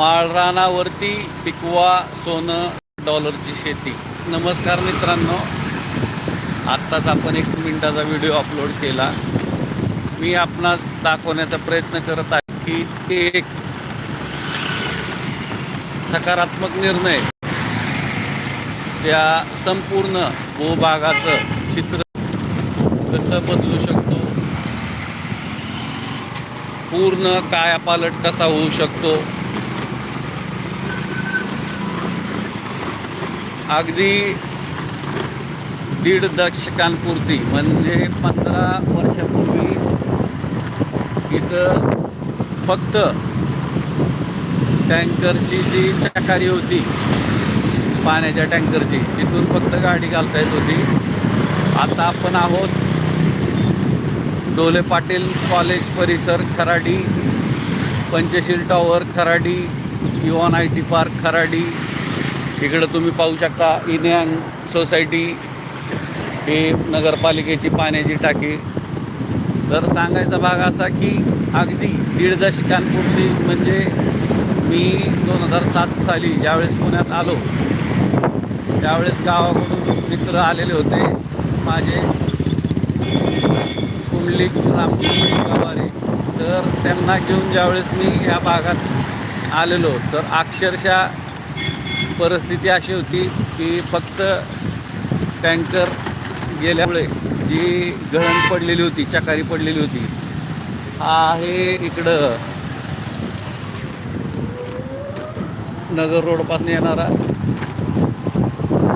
माळरानावरती पिकवा सोनं डॉलरची शेती. नमस्कार मित्रांनो. आत्ताच आपण एक मिनिटाचा व्हिडिओ अपलोड केला. मी आपणास दाखवण्याचा प्रयत्न करत आहे की ते एक सकारात्मक निर्णय त्या संपूर्ण भूभागाचं चित्र कसं बदलू शकतो? पूर्ण कायापालट कसा होऊ शकतो? अगदी दीड दशकांपूर्वी म्हणजे पंधरा वर्षापूर्वी इथं फक्त टँकरची जी चकारी होती पाण्याच्या टँकरची तिथून फक्त गाडी घालता येत होती. आता आपण आहोत डोले पाटील कॉलेज परिसर Kharadi Panchshil tower Kharadi EON I T park Kharadi इकडं तुम्ही पाहू शकता इन्यांग सोसायटी ही नगरपालिकेची पाण्याची टाकी. तर सांगायचा भाग असा की अगदी दीड दशकांपूर्वी म्हणजे मी दोन हजार सात साली ज्यावेळेस पुण्यात आलो त्यावेळेस गावाकडून मित्र आलेले होते. माझे कुंडली राम गवारे तर त्यांना घेऊन ज्यावेळेस मी या भागात आलेलो तर अक्षरशः परिस्थिती अशी होती की फक्त टँकर गेल्यामुळे जी गळण पडलेली होती चकारी पडलेली होती हा आहे इकडं नगर रोडपासून येणारा